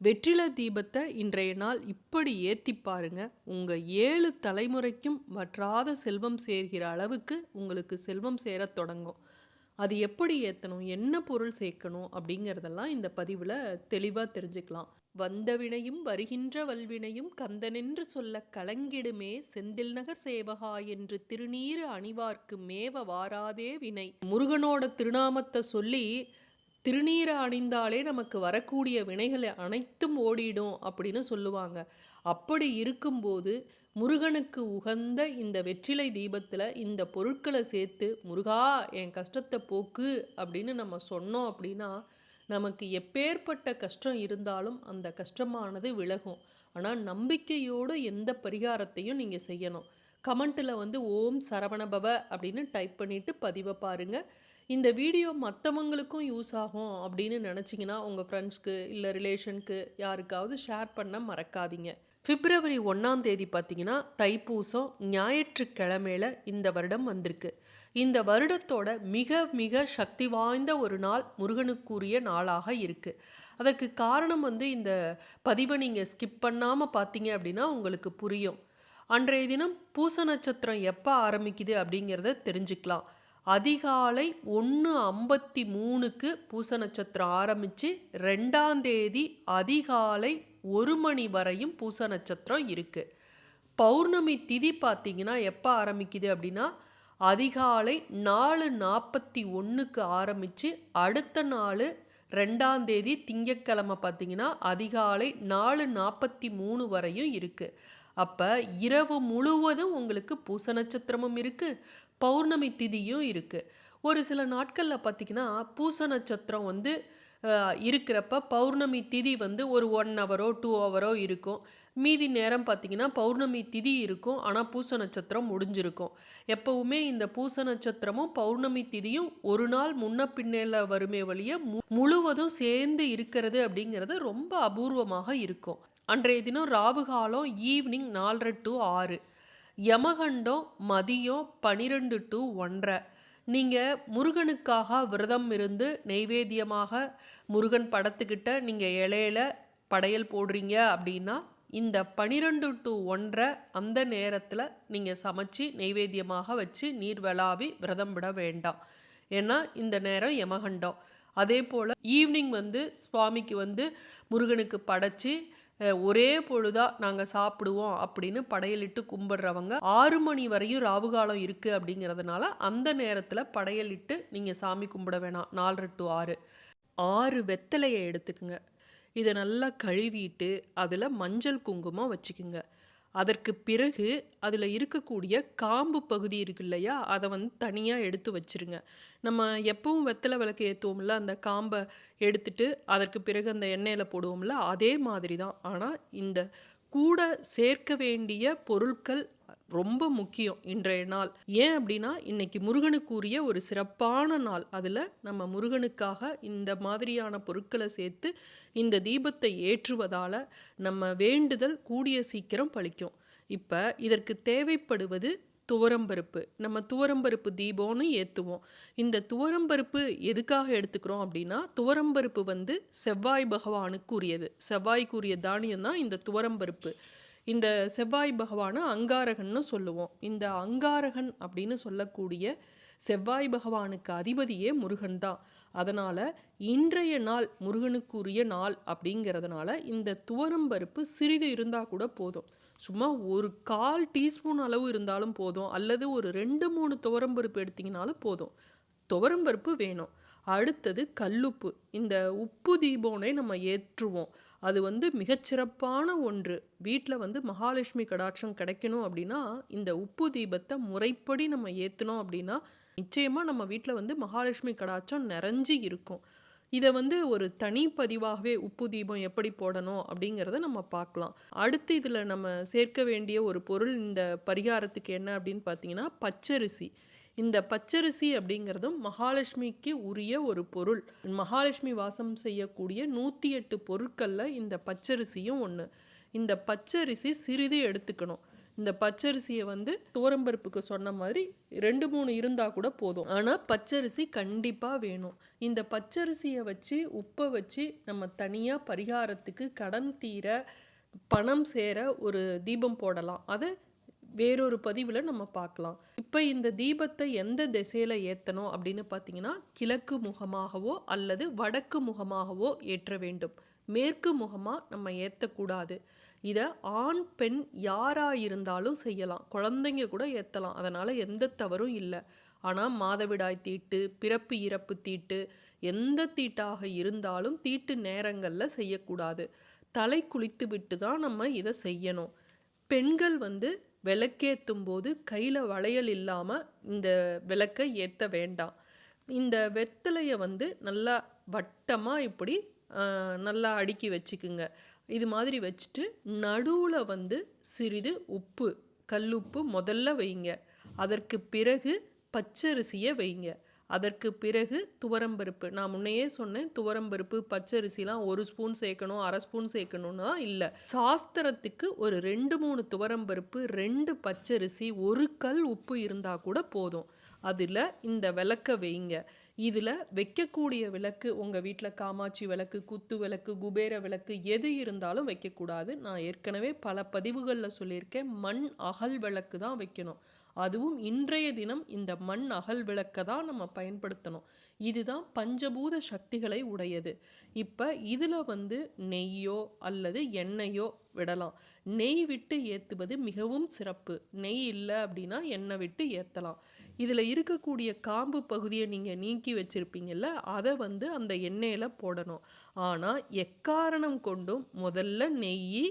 வெற்றில தீபத்தை இன்றைய நாள் இப்படி ஏற்றி பாருங்க. உங்கள் ஏழு தலைமுறைக்கும் வற்றாத செல்வம் சேர்கிற அளவுக்கு உங்களுக்கு செல்வம் சேரத் தொடங்கும். அது எப்படி ஏற்றணும் என்ன பொருள் சேர்க்கணும்? அப்படிங்கிறதெல்லாம் இந்த பதிவில் தெளிவாக தெரிஞ்சுக்கலாம். வந்த வினையும் வருகின்ற வல்வினையும் கந்தனென்று சொல்ல கலங்கிடுமே. செந்தில் நகர் சேவகா என்று திருநீறு அணிவார்க்கு மேவ வாராதே வினை. முருகனோட திருநாமத்தை சொல்லி திருநீரை அணிந்தாலே நமக்கு வரக்கூடிய வினைகளை அனைத்தும் ஓடிடும் அப்படின்னு சொல்லுவாங்க. அப்படி இருக்கும்போது முருகனுக்கு உகந்த இந்த வெற்றிலை தீபத்தில் இந்த பொருட்களை சேர்த்து முருகா என் கஷ்டத்தை போக்கு அப்படின்னு நம்ம சொன்னோம் அப்படின்னா நமக்கு எப்பேற்பட்ட கஷ்டம் இருந்தாலும் அந்த கஷ்டமானது விலகும். ஆனால் நம்பிக்கையோடு எந்த பரிகாரத்தையும் நீங்கள் செய்யணும். கமெண்ட்டில் வந்து ஓம் சரவணபவ அப்படின்னு டைப் பண்ணிவிட்டு பதிவை பாருங்கள் இந்த வீடியோ மற்றவங்களுக்கும் யூஸ் ஆகும் அப்படின்னு நினச்சிங்கன்னா உங்கள் ஃப்ரெண்ட்ஸ்க்கு இல்லை ரிலேஷனுக்கு யாருக்காவது ஷேர் பண்ண மறக்காதீங்க. பிப்ரவரி ஒன்றாம் தேதி பார்த்தீங்கன்னா தைப்பூசம் ஞாயிற்றுக்கிழமையில் இந்த வருடம் வந்திருக்கு. இந்த வருடத்தோட மிக மிக சக்தி வாய்ந்த ஒரு நாள் முருகனுக்குரிய நாளாக இருக்குது அதற்கு காரணம் வந்து இந்த பதிவை நீங்கள் ஸ்கிப் பண்ணாமல் பார்த்தீங்க அப்படின்னா உங்களுக்கு புரியும். அன்றைய தினம் பூச நட்சத்திரம் எப்போ ஆரம்பிக்குது அப்படிங்கிறத தெரிஞ்சுக்கலாம். அதிகாலை ஒன்று ஐம்பத்தி மூணுக்கு பூச நட்சத்திரம் ஆரம்பித்து ரெண்டாம் தேதி அதிகாலை ஒரு மணி வரையும் பூச நட்சத்திரம் இருக்குது பௌர்ணமி திதி பார்த்திங்கன்னா எப்போ ஆரம்பிக்குது அப்படின்னா அதிகாலை நாலு நாற்பத்தி ஒன்றுக்கு ஆரம்பித்து அடுத்த நாள் ரெண்டாம் தேதி திங்கக்கிழமை பார்த்திங்கன்னா அதிகாலை நாலு நாற்பத்தி மூணு வரையும் இருக்குது அப்போ இரவு முழுவதும் உங்களுக்கு பூச நட்சத்திரமும் இருக்குது பௌர்ணமி திதியும் இருக்குது ஒரு சில நாட்களில் பார்த்திங்கன்னா பூச நட்சத்திரம் வந்து இருக்கிறப்ப பௌர்ணமி திதி வந்து ஒரு ஒன் ஹவரோ டூ ஹவரோ இருக்கும். மீதி நேரம் பார்த்திங்கன்னா பௌர்ணமி திதி இருக்கும். ஆனால் பூச நட்சத்திரம் முடிஞ்சிருக்கும். எப்போவுமே இந்த பூச நட்சத்திரமும் பௌர்ணமி திதியும் ஒரு நாள் முன்ன பின்னேல வருமே வழிய முழுவதும் சேர்ந்து இருக்கிறது அப்படிங்கிறது ரொம்ப அபூர்வமாக இருக்கும். அன்றைய தினம் ராகு காலம் ஈவினிங் நாலரை டு ஆறு யமகண்டம் மதியம் பனிரெண்டு டு ஒன்றரை. நீங்கள் முருகனுக்காக விரதம் இருந்து நெய்வேத்தியமாக முருகன் படத்துக்கிட்ட நீங்கள் இலையில படையல் போடுறீங்க அப்படின்னா இந்த பனிரெண்டு டு ஒன்றரை அந்த நேரத்தில் நீங்கள் சமைச்சு நெய்வேத்தியமாக வச்சு நீர் விளாவி விரதம் விட வேண்டாம். ஏன்னா இந்த நேரம் யமகண்டம். அதே போல் ஈவினிங் வந்து சுவாமிக்கு வந்து முருகனுக்கு படைச்சி ஒரே பொழுதாக நாங்கள் சாப்பிடுவோம் அப்படின்னு படையலிட்டு கும்பிட்றவங்க ஆறு மணி வரையும் ராவுகாலம் இருக்குது அப்படிங்கிறதுனால அந்த நேரத்தில் படையலிட்டு நீங்கள் சாமி கும்பிட வேணாம். நாலு டு ஆறு. ஆறு வெத்தலையை எடுத்துக்குங்க. இதை நல்லா கழுவிட்டு அதில் மஞ்சள் குங்குமம் வச்சுக்குங்க. அதற்கு பிறகு அதில் இருக்கக்கூடிய காம்பு பகுதி இருக்கு இல்லையா? அதை வந்து தனியாக எடுத்து வச்சுருங்க. நம்ம எப்பவும் வெத்தலை விளக்கு ஏற்றுவோம்ல அந்த காம்பை எடுத்துட்டு அதற்கு பிறகு அந்த எண்ணெயில் போடுவோம்ல அதே மாதிரி தான் ஆனால் இந்த கூட சேர்க்க வேண்டிய பொருட்கள் ரொம்ப முக்கியம் இன்றைய நாள். ஏன் அப்படின்னா இன்னைக்கு முருகனுக்குரிய ஒரு சிறப்பான நாள். அதில் நம்ம முருகனுக்காக இந்த மாதிரியான பொருட்களை சேர்த்து இந்த தீபத்தை ஏற்றுவதால் நம்ம வேண்டுதல் கூடிய சீக்கிரம் பழிக்கும். இப்போ இதற்கு தேவைப்படுவது துவரம்பருப்பு. நம்ம துவரம்பருப்பு தீபம்னு ஏற்றுவோம் இந்த துவரம்பருப்பு எதுக்காக எடுத்துக்கிறோம் அப்படின்னா துவரம்பருப்பு வந்து செவ்வாய் பகவானுக்கு உரியது செவ்வாய்க்குரிய தானியம் தான் இந்த துவரம்பருப்பு. இந்த செவ்வாய் பகவானை அங்காரகன்னு சொல்லுவோம். இந்த அங்காரகன் அப்படின்னு சொல்லக்கூடிய செவ்வாய் பகவானுக்கு அதிபதியே முருகன் தான். அதனால் இன்றைய நாள் முருகனுக்குரிய நாள் அப்படிங்கிறதுனால இந்த துவரம் பருப்பு சிறிது இருந்தால் கூட போதும். சும்மா ஒரு கால் டீஸ்பூன் அளவு இருந்தாலும் போதும். அல்லது ஒரு ரெண்டு மூணு துவரம் பருப்பு எடுத்திங்கனாலும் போதும். துவரம் பருப்பு வேணும். அடுத்தது கல்லுப்பு. இந்த உப்பு தீபோனை நம்ம ஏற்றுவோம். அது வந்து மிகச்சிறப்பான ஒன்று. வீட்டில் வந்து மகாலட்சுமி கடாட்சம் கிடைக்கணும் அப்படின்னா இந்த உப்பு தீபத்தை முறைப்படி நம்ம ஏற்றினோம் அப்படின்னா நிச்சயமாக நம்ம வீட்டில் வந்து மகாலட்சுமி கடாட்சம் நிறைஞ்சி இருக்கும். இதை வந்து ஒரு தனி பதிவாகவே உப்பு தீபம் எப்படி போடணும் அப்படிங்கிறத நம்ம பார்க்கலாம். அடுத்து இதில் நம்ம சேர்க்க வேண்டிய ஒரு பொருள் இந்த பரிகாரத்துக்கு என்ன அப்படின்னு பார்த்தீங்கன்னா பச்சரிசி. இந்த பச்சரிசி அப்படிங்கிறதும் மகாலட்சுமிக்கு உரிய ஒரு பொருள். மகாலட்சுமி வாசம் செய்யக்கூடிய நூற்றி எட்டு பொருட்களில் இந்த பச்சரிசியும் ஒன்று இந்த பச்சரிசி சிறிது எடுத்துக்கணும். இந்த பச்சரிசியை வந்து துவரம்பருப்புக்கு சொன்ன மாதிரி ரெண்டு மூணு இருந்தால் கூட போதும். ஆனால் பச்சரிசி கண்டிப்பாக வேணும். இந்த பச்சரிசியை வச்சு உப்பை வச்சு நம்ம தனியாக பரிகாரத்துக்கு கடன் தீர பணம் சேர ஒரு தீபம் போடலாம். அதை வேறொரு பதிவில் நம்ம பார்க்கலாம். இப்போ இந்த தீபத்தை எந்த திசையில் ஏற்றணும் அப்படின்னு பார்த்தீங்கன்னா கிழக்கு முகமாகவோ அல்லது வடக்கு முகமாகவோ ஏற்ற வேண்டும். மேற்கு முகமாக நம்ம ஏற்றக்கூடாது இதை ஆண் பெண் யாராக இருந்தாலும் செய்யலாம். குழந்தைங்க கூட ஏற்றலாம் அதனால் எந்த தவறும் இல்லை. ஆனால் மாதவிடாய் தீட்டு பிறப்பு இறப்பு தீட்டு எந்த தீட்டாக இருந்தாலும் தீட்டு நேரங்களில் செய்யக்கூடாது. தலை குளித்து விட்டு தான் நம்ம இதை செய்யணும். பெண்கள் வந்து விளக்கேற்றும் போது கையில் வளையல் இல்லாமல் இந்த விளக்கை ஏற்ற வேண்டாம். இந்த வெத்தலையை வந்து நல்லா வட்டமாக இப்படி நல்லா அடுக்கி வச்சுக்குங்க. இது மாதிரி வச்சுட்டு நடுவில் வந்து சிறிது உப்பு கல்லுப்பு முதல்ல வைங்க. அதற்கு பிறகு பச்சரிசியை வைங்க. அதற்கு பிறகு துவரம்பருப்பு. நான் முன்னையே சொன்னேன் துவரம்பருப்பு பச்சரிசிலாம் ஒரு ஸ்பூன் சேர்க்கணும் அரை ஸ்பூன் சேர்க்கணும்னா இல்லை. சாஸ்திரத்துக்கு ஒரு ரெண்டு மூணு துவரம்பருப்பு ரெண்டு பச்சரிசி ஒரு கல் உப்பு இருந்தால் கூட போதும். அதில் இந்த விளக்க வைங்க. இதில் வைக்கக்கூடிய விளக்கு உங்கள் வீட்டில் காமாட்சி விளக்கு குத்து விளக்கு குபேர விளக்கு எது இருந்தாலும் வைக்கக்கூடாது. நான் ஏற்கனவே பல பதிவுகளில் சொல்லியிருக்கேன் மண் அகல் விளக்கு தான் வைக்கணும். அதுவும் இன்றைய தினம் இந்த மண் அகல் விளக்கை தான் நம்ம பயன்படுத்தணும். இதுதான் பஞ்சபூத சக்திகளை உடையது. இப்போ இதில் வந்து நெய்யோ அல்லது எண்ணெயோ விடலாம். நெய் விட்டு ஏற்றுவது மிகவும் சிறப்பு. நெய் இல்லை அப்படின்னா எண்ணெய் விட்டு ஏற்றலாம் இதில் இருக்கக்கூடிய காம்பு பகுதியை நீங்கள் நீக்கி வச்சுருப்பீங்கல்ல அதை வந்து அந்த எண்ணெயில் போடணும். ஆனால் எக்காரணம் கொண்டும் முதல்ல நெய்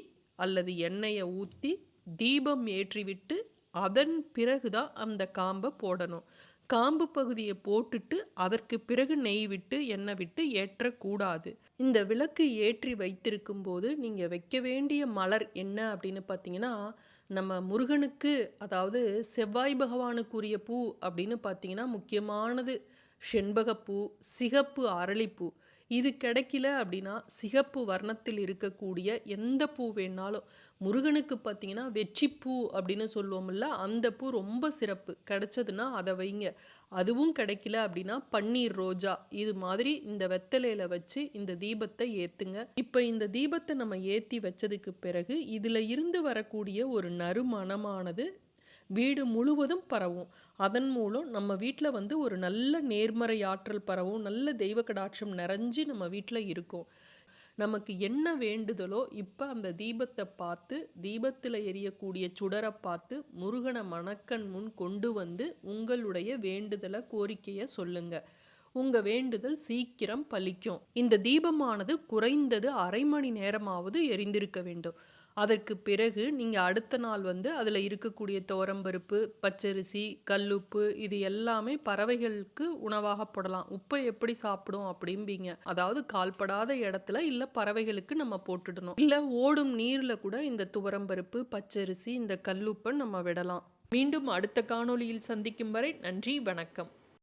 அல்லது எண்ணெயை ஊற்றி தீபம் ஏற்றிவிட்டு அதன் பிறகு தான் அந்த காம்பை போடணும். காம்பு பகுதியை போட்டுட்டு அதற்கு பிறகு நெய் விட்டு எண்ணெய் விட்டு ஏற்றக்கூடாது. இந்த விளக்கு ஏற்றி வைத்திருக்கும் போது நீங்கள் வைக்க வேண்டிய மலர் என்ன அப்படின்னு பார்த்தீங்கன்னா நம்ம முருகனுக்கு அதாவது செவ்வாய் பகவானுக்குரிய பூ அப்படின்னு பார்த்தீங்கன்னா முக்கியமானது. செண்பகப்பூ சிகப்பு அரளிப்பூ. இது கிடைக்கல அப்படின்னா சிகப்பு வர்ணத்தில் இருக்கக்கூடிய எந்த பூ வேணாலும் முருகனுக்கு பார்த்தீங்கன்னா வெற்றிப்பூ அப்படின்னு சொல்லுவோம்ல அந்த பூ ரொம்ப சிறப்பு. கிடைச்சதுன்னா அதை வைங்க. அதுவும் கிடைக்கல அப்படின்னா பன்னீர் ரோஜா. இது மாதிரி இந்த வெத்தலையில் வச்சு இந்த தீபத்தை ஏற்றுங்க இப்போ இந்த தீபத்தை நம்ம ஏற்றி வச்சதுக்கு பிறகு இதில் இருந்து வரக்கூடிய ஒரு நறுமணமானது வீடு முழுவதும் பரவும். அதன் மூலம் நம்ம வீட்டில் வந்து ஒரு நல்ல நேர்மறை ஆற்றல் பரவும் நல்ல தெய்வ கடாட்சம் நிறைஞ்சு நம்ம வீட்டில் இருக்கும். நமக்கு என்ன வேண்டுதலோ இப்போ அந்த தீபத்தை பார்த்து தீபத்தில் எரியக்கூடிய சுடரை பார்த்து முருகனை மணக்கண் முன் கொண்டு வந்து உங்களுடைய வேண்டுதலை கோரிக்கையை சொல்லுங்கள் உங்கள் வேண்டுதல் சீக்கிரம் பலிக்கும். இந்த தீபமானது குறைந்தது அரை மணி நேரமாவது எரிந்திருக்க வேண்டும். அதற்கு பிறகு நீங்கள் அடுத்த நாள் வந்து அதில் இருக்கக்கூடிய தோரம்பருப்பு பச்சரிசி கல்லுப்பு இது எல்லாமே பறவைகளுக்கு உணவாக போடலாம். உப்பை எப்படி சாப்பிடும் அப்படிம்பீங்க. அதாவது கால்படாத இடத்துல இல்லை பறவைகளுக்கு நம்ம போட்டுடணும். இல்லை ஓடும் நீரில் கூட இந்த துவரம்பருப்பு பச்சரிசி இந்த கல்லுப்பை நம்ம விடலாம். மீண்டும் அடுத்த காணொளியில் சந்திக்கும் வரை நன்றி வணக்கம்.